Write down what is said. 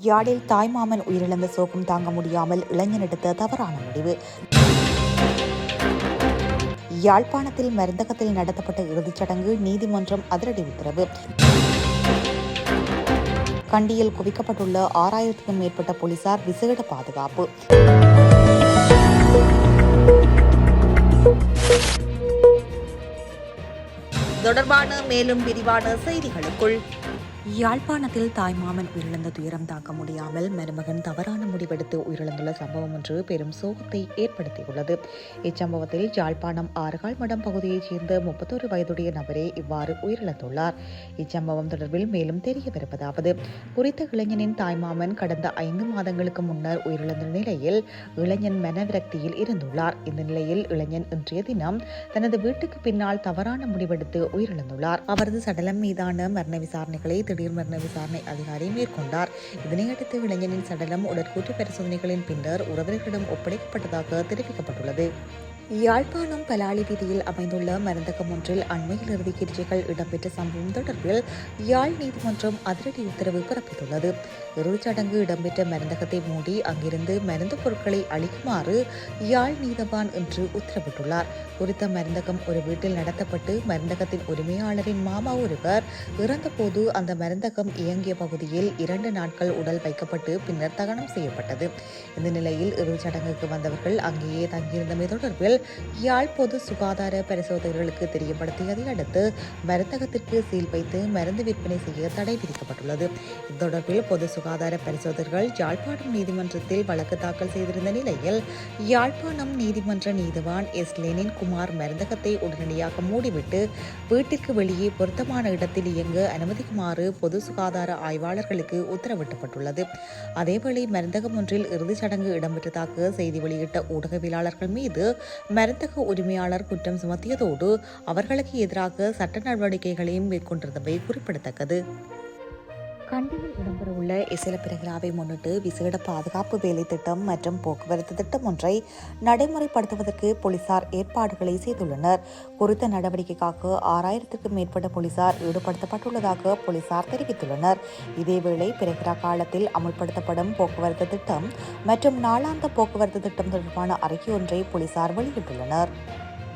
யாழில் தாய்மாமன் உயிரிழந்த சோகம் தாங்க முடியாமல் இளைஞன் எடுத்த தவறான முடிவு. யாழ்ப்பாணத்தில் மருந்தகத்தில் நடத்தப்பட்ட இறுதிச் சடங்கு நீதிமன்றம் அதிரடி உத்தரவு. கண்டியில் குவிக்கப்பட்டுள்ள ஆறாயிரத்துக்கும் மேற்பட்ட போலீசார் விசேட பாதுகாப்பு. தொடர்பான மேலும் விரிவான செய்திகளுக்குள். யாழ்ப்பாணத்தில் தாய்மாமன் உயிரிழந்த துயரம் தாக்க முடியாமல் மருமகன் தவறான முடிவெடுத்து உயிரிழந்துள்ள சம்பவம் ஒன்று பெரும் சோகத்தை ஏற்படுத்தியுள்ளது. இச்சம்பவத்தில் யாழ்ப்பாணம் ஆறுகால் மடம் பகுதியைச் சேர்ந்த முப்பத்தொரு வயதுடைய நபரே இவ்வாறு உயிரிழந்துள்ளார். இச்சம்பவம் தொடர்பில் மேலும் தெரியவிருப்பதாவது குறித்த இளைஞனின் தாய்மாமன் கடந்த ஐந்து மாதங்களுக்கு முன்னர் உயிரிழந்த நிலையில் இளைஞன் மனவிரக்தியில் இருந்துள்ளார். இந்த நிலையில் இளைஞன் இன்றைய தினம் தனது வீட்டுக்கு பின்னால் தவறான முடிவெடுத்து உயிரிழந்துள்ளார். அவரது சடலம் மீதான மரண விசாரணைகளை திடீர் மரண விசாரணை அதிகாரி மேற்கொண்டார். இதனையடுத்து இளைஞனின் சடலம் உடற்கூற்று பரிசோதனைகளின் பின்னர் உறவினர்களிடம் ஒப்படைக்கப்பட்டதாக தெரிவிக்கப்பட்டுள்ளது. யாழ்ப்பாணம் பலாளி வீதியில் அமைந்துள்ள மருந்தகம் ஒன்றில் அண்மையில் இறுதி சிகிச்சைகள் இடம்பெற்ற சம்பவம் தொடர்பில் யாழ் நீதிமன்றம் அதிரடி உத்தரவு பிறப்பித்துள்ளது. இறுதிச் சடங்கு இடம்பெற்ற மருந்தகத்தை மூடி அங்கிருந்து மருந்து பொருட்களை அளிக்குமாறு யாழ் நீதவான் என்று உத்தரவிட்டுள்ளார். குறித்த மருந்தகம் ஒரு வீட்டில் நடத்தப்பட்டு மருந்தகத்தின் உரிமையாளரின் மாமா ஒருவர் இறந்தபோது அந்த மருந்தகம் இயங்கிய பகுதியில் இரண்டு நாட்கள் உடல் வைக்கப்பட்டு பின்னர் தகனம் செய்யப்பட்டது. இந்த நிலையில் இறுதிச் சடங்குக்கு வந்தவர்கள் அங்கேயே தங்கியிருந்தமை தொடர்பில் யாழ் பொது சுகாதார பரிசோதகர்களுக்கு தெரியப்படுத்தியதை அடுத்து மருந்தகத்திற்கு சீல் வைத்து மருந்து விற்பனை செய்ய தடை விதிக்கப்பட்டுள்ளது. இது தொடர்பில் பொது சுகாதார பரிசோதகர்கள் யாழ்ப்பாணம் நீதிமன்றத்தில் வழக்கு தாக்கல் செய்திருந்த நிலையில் யாழ்ப்பாணம் நீதிமன்ற நீதிவான் எஸ். லெனின் குமார் மருந்தகத்தை உடனடியாக மூடிவிட்டு வீட்டிற்கு வெளியே பொருத்தமான இடத்தில் இயங்க அனுமதிக்குமாறு பொது சுகாதார ஆய்வாளர்களுக்கு உத்தரவிட்டப்பட்டுள்ளது. அதேவேளை மருந்தகம் ஒன்றில் இறுதிச் சடங்கு இடம்பெற்றதாக செய்தி வெளியிட்ட ஊடகவியலாளர்கள் மீது மருந்தக உரிமையாளர் குற்றம் சுமத்தியதோடு அவர்களுக்கு எதிராக சட்ட நடவடிக்கைகளையும் மேற்கொண்டிருந்தவை குறிப்பிடத்தக்கது. கண்டியில் இடம்பெறவுள்ள இசைல பிறகுலாவை முன்னிட்டு விசேட பாதுகாப்பு வேலை திட்டம் மற்றும் போக்குவரத்து திட்டம் ஒன்றை நடைமுறைப்படுத்துவதற்கு போலீசார் ஏற்பாடுகளை செய்துள்ளனர். குறித்த நடவடிக்கைக்காக ஆறாயிரத்திற்கும் மேற்பட்ட போலீசார் ஈடுபடுத்தப்பட்டுள்ளதாக போலீசார் தெரிவித்துள்ளனர். இதேவேளை பிறகுரா காலத்தில் அமுல்படுத்தப்படும் போக்குவரத்து திட்டம் மற்றும் நாளாந்த போக்குவரத்து திட்டம் தொடர்பான அறிக்கை ஒன்றை போலீசார் வெளியிட்டுள்ளனர்.